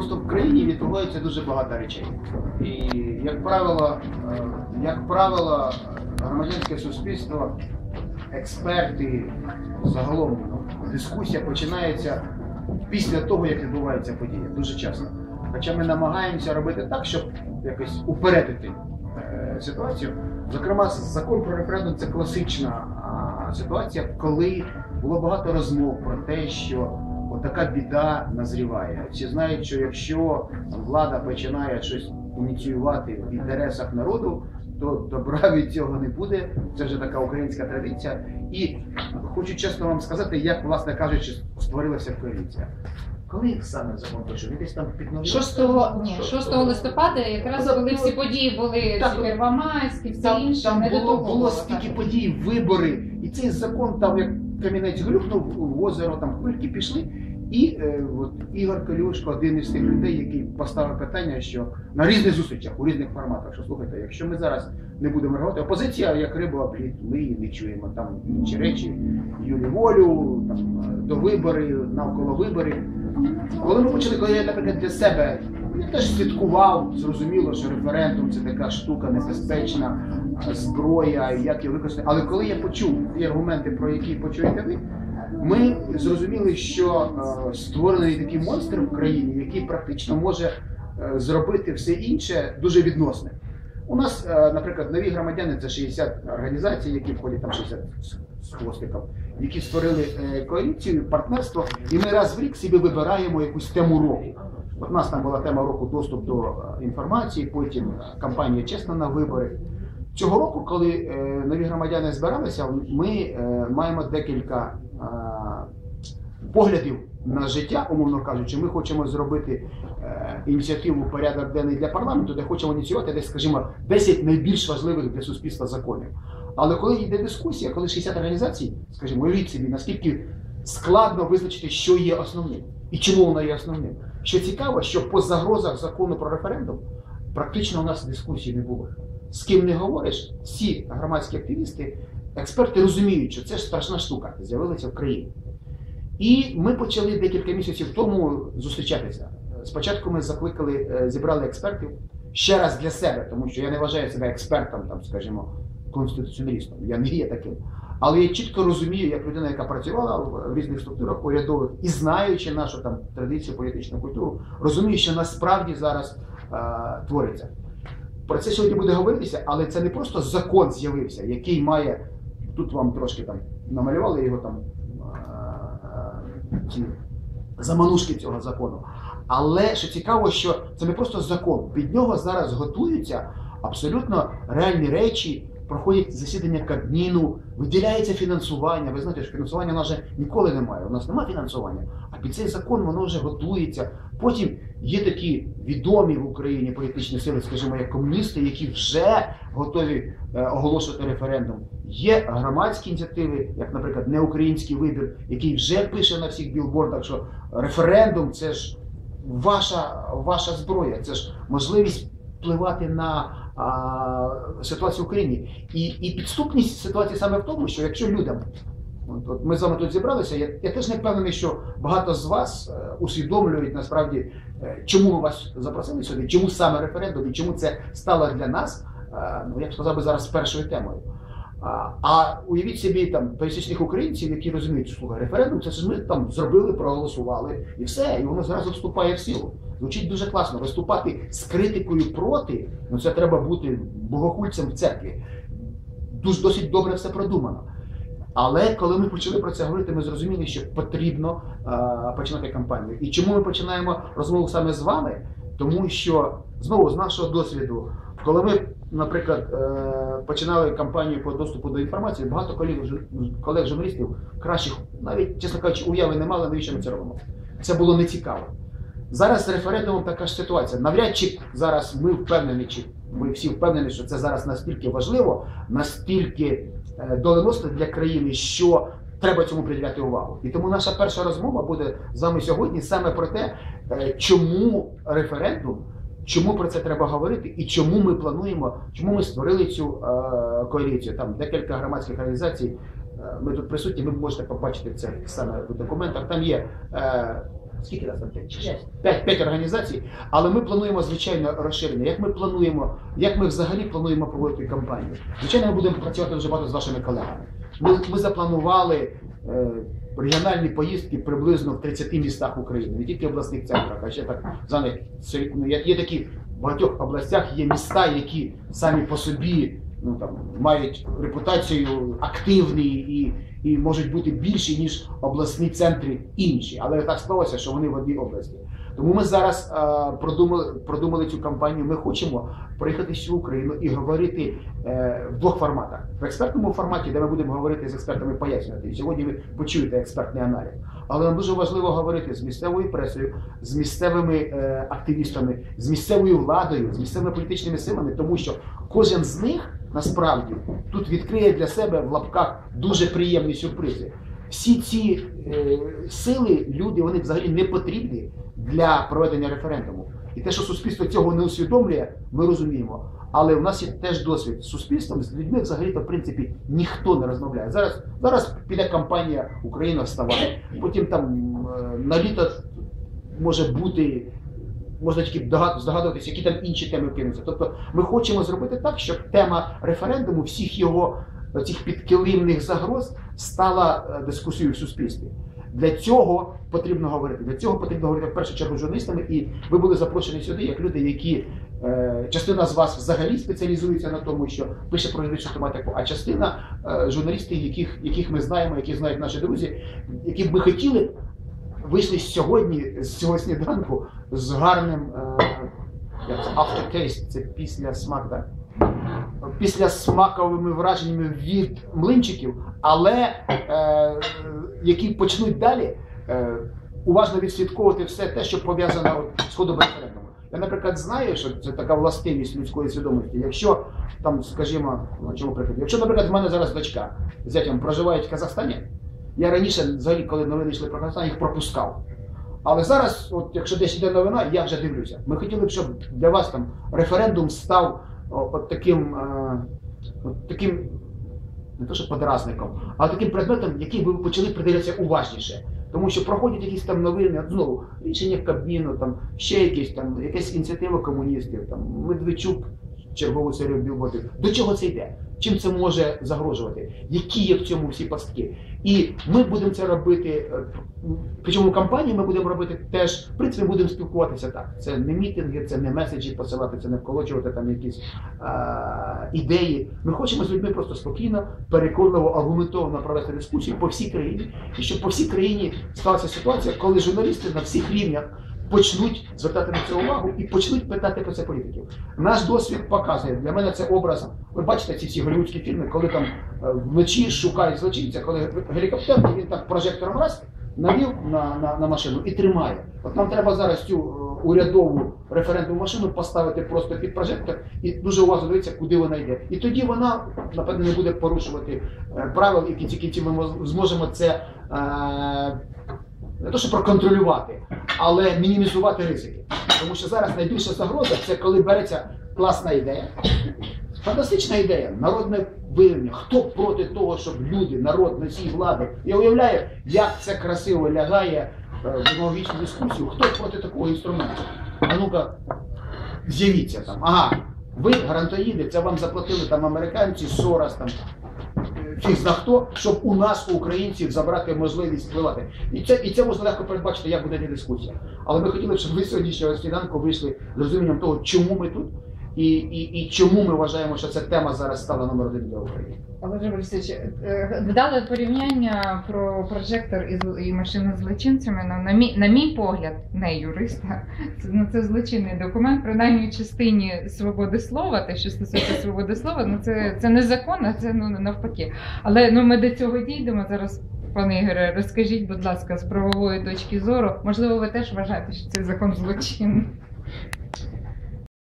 Просто в країні відбувається дуже багато речей. І, як правило, е, як правило, громадянське суспільство, експерти, загалом ну, дискусія починається після того, як відбувається подія. Дуже часто. Хоча ми намагаємося робити так, щоб якось упередити е, ситуацію. Зокрема, закон про референдум це класична ситуація, коли було багато розмов про те, що отака біда назріває. Всі знають, що якщо влада починає щось ініціювати в інтересах народу, то добра від цього не буде. Це вже така українська традиція. І хочу чесно вам сказати, як, власне кажучи, створилася коаліція. Коли саме закон пройшов? Десь там під новий 6, ні, 6 листопада, якраз Ну, коли всі події були так, Первомайські, всі Там, інші, там не до було, того. було стільки подій, вибори, і цей закон там як камінець глюкнув в озеро, там хвильки пішли. І е, от Ігор Калюшко, один із тих людей, який поставив питання, що на різних зустрічах, у різних форматах, що слухайте, якщо ми зараз не будемо реагувати, опозиція як риба обліт, ми її не чуємо там інші речі, Юлі волю, там е, до виборів, навколо виборів. Коли ми почали, коли я, наприклад, для себе я теж слідкував, зрозуміло, що референдум це така штука небезпечна зброя, як її використати. Але коли я почув ті аргументи, про які почуєте ви, ми зрозуміли, що е, створений такий монстр в країні, який практично може е, зробити все інше дуже відносне. У нас, е, наприклад, нові громадяни це 60 організацій, які входять там 60 з- хвостиком, які створили коаліцію, партнерство, і ми раз в рік собі вибираємо якусь тему року. От у нас там була тема року доступ до е, інформації, потім е, кампанія чесна на вибори. Цього року, коли е, нові громадяни збиралися, ми маємо декілька поглядів на життя, умовно кажучи, ми хочемо зробити ініціативу порядок денний для парламенту, де хочемо ініціювати десь, скажімо, 10 найбільш важливих для суспільства законів. Але коли йде дискусія, коли 60 організацій, скажімо, уявіть собі, наскільки складно визначити, що є основним і чому воно є основним. Що цікаво, що по загрозах закону про референдум практично у нас дискусії не було. З ким не говориш, всі громадські активісти, експерти розуміють, що це ж страшна штука, з'явилася в країні. І ми почали декілька місяців тому зустрічатися. Спочатку ми закликали, е, зібрали експертів ще раз для себе, тому що я не вважаю себе експертом, там, скажімо, конституціоналістом. Я не є таким. Але я чітко розумію, як людина, яка працювала в різних структурах урядових і знаючи нашу там традицію, політичну культуру, розумію, що насправді зараз е, твориться. Про це сьогодні буде говоритися, але це не просто закон з'явився, який має тут вам трошки там намалювали його там е, е, ці заманушки цього закону. Але що цікаво, що це не просто закон. Під нього зараз готуються абсолютно реальні речі. Проходять засідання Кабміну, виділяється фінансування. Ви знаєте, що фінансування у нас вже ніколи немає. У нас немає фінансування, а під цей закон воно вже готується. Потім є такі відомі в Україні політичні сили, скажімо, як комуністи, які вже готові е, оголошувати референдум. Є громадські ініціативи, як, наприклад, неукраїнський вибір, який вже пише на всіх білбордах, що референдум це ж ваша, ваша зброя, це ж можливість впливати на ситуацію в Україні. І, і підступність ситуації саме в тому, що якщо людям, от, от ми з вами тут зібралися, я, я теж не впевнений, що багато з вас е, усвідомлюють насправді, е, чому ми вас запросили сюди, чому саме референдум і чому це стало для нас, е, ну я б сказав би зараз першою темою. А, а уявіть собі там пересічних українців, які розуміють, що слухай, референдум, це ж ми там зробили, проголосували, і все, і воно зразу вступає в силу. Звучить дуже класно. Виступати з критикою проти, ну це треба бути богохульцем в церкві. Дуже досить добре все продумано. Але коли ми почали про це говорити, ми зрозуміли, що потрібно е, починати кампанію. І чому ми починаємо розмову саме з вами? Тому що знову з нашого досвіду, коли ми, наприклад, е, починали кампанію по доступу до інформації, багато колег, колег журналістів кращих, навіть чесно кажучи, уяви не мали, навіщо ми це робимо. Це було нецікаво. Зараз з референдумом така ж ситуація. Навряд чи зараз ми впевнені, чи ми всі впевнені, що це зараз настільки важливо, настільки е, доленосно для країни, що треба цьому приділяти увагу. І тому наша перша розмова буде з вами сьогодні саме про те, е, чому референдум, чому про це треба говорити, і чому ми плануємо, чому ми створили цю е, коаліцію. Там декілька громадських організацій. е, Ми тут присутні, ви можете побачити це саме в документах. Там є е, скільки нас там п'ять? П'ять, п'ять організацій, але ми плануємо звичайно розширення. Як ми плануємо, як ми взагалі плануємо проводити кампанію? Звичайно, ми будемо працювати дуже багато з вашими колегами. Ми, ми запланували е, регіональні поїздки приблизно в 30 містах України, не тільки обласних центрах, а ще так сел- ну, є такі в багатьох областях є міста, які самі по собі ну там мають репутацію активні і, і можуть бути більші ніж обласні центри інші. Але так сталося, що вони в одній області. Тому ми зараз е, продумали, продумали цю кампанію. Ми хочемо приїхати всю Україну і говорити е, в двох форматах: в експертному форматі, де ми будемо говорити з експертами, пояснювати. І сьогодні ви почуєте експертний аналіз. Але нам дуже важливо говорити з місцевою пресою, з місцевими е, активістами, з місцевою владою, з місцевими політичними силами, тому що кожен з них насправді тут відкриє для себе в лапках дуже приємні сюрпризи. Всі ці е, сили, люди, вони взагалі не потрібні для проведення референдуму. І те, що суспільство цього не усвідомлює, ми розуміємо. Але в нас є теж досвід з суспільством, з людьми взагалі то в принципі ніхто не розмовляє. Зараз, зараз піде кампанія Україна вставає, потім там е, на літо може бути. Можна тільки догад- здогадуватися, які там інші теми вкинуться. Тобто ми хочемо зробити так, щоб тема референдуму, всіх його цих підкилимних загроз стала е, дискусією в суспільстві. Для цього потрібно говорити. Для цього потрібно говорити в першу чергу з журналістами. І ви були запрошені сюди як люди, які е, частина з вас взагалі спеціалізується на тому, що пише про юридичну тематику, а частина е, журналістів, яких, яких ми знаємо, яких знають наші друзі, які б ми хотіли вийшли сьогодні з цього сніданку з гарним е, як це, aftertaste, це після смак, так? Після смаковими враженнями від млинчиків, але е, які почнуть далі е, уважно відслідковувати все те, що пов'язано з ходом референдуму. Я, наприклад, знаю, що це така властивість людської свідомості. Якщо там, скажімо, на чому приклад, якщо, наприклад, в мене зараз дочка з зятям проживають в Казахстані, я раніше, взагалі, коли новини йшли про Казахстан, їх пропускав. Але зараз, от якщо десь йде новина, я вже дивлюся. Ми хотіли б, щоб для вас там референдум став от таким, е, от таким не то що подразником, а таким предметом, який ви почали придивлятися уважніше. Тому що проходять якісь там новини, знову рішення Кабміну, там ще якісь там якась ініціатива комуністів, там Медведчук чергову серію білботів. До чого це йде? Чим це може загрожувати? Які є в цьому всі пастки? І ми будемо це робити. е, Причому в кампанії ми будемо робити теж, в принципі, будемо спілкуватися так. Це не мітинги, це не меседжі посилати, це не вколочувати там якісь е, ідеї. Ми хочемо з людьми просто спокійно, переконливо, аргументовано провести дискусію по всій країні. І щоб по всій країні сталася ситуація, коли журналісти на всіх рівнях почнуть звертати на це увагу і почнуть питати про це політиків. Наш досвід показує, для мене це образ. Ви бачите ці всі голівудські фільми, коли там е, вночі шукають злочинця, коли гелікоптер, він так прожектором раз навів на, на, на машину і тримає. От нам треба зараз цю е, урядову референдумну машину поставити просто під прожектор і дуже уважно дивитися, куди вона йде. І тоді вона, напевно, не буде порушувати е, правил, і в кінці кінці ми зможемо це не то, що проконтролювати, але мінімізувати ризики. Тому що зараз найбільша загроза це коли береться класна ідея, фантастична ідея, народне виявлення. Хто проти того, щоб люди, народ носій влади. Я уявляю, як це красиво лягає е, в демагогічну дискусію. Хто проти такого інструменту? А ну-ка, з'явіться там. Ага, ви грантоїди, це вам заплатили там американці, Сорос там. Фіг зна хто, щоб у нас, у українців, забрати можливість впливати. І це, і це можна легко передбачити, як буде дискусія. Але ми хотіли, щоб ви сьогоднішнього сніданку вийшли з розумінням того, чому ми тут, і, і, і чому ми вважаємо, що ця тема зараз стала номер один для України. Олеже Борисович, е, вдале порівняння про прожектор і, і машину злочинцями. Ну, на мій, на мій погляд, не юриста, це, ну, це злочинний документ, принаймні частині свободи слова, те, що стосується свободи слова, ну це, це не закон, а це ну, навпаки. Але ну, ми до цього дійдемо зараз. Пане Ігоре, розкажіть, будь ласка, з правової точки зору, можливо, ви теж вважаєте, що цей закон злочинний?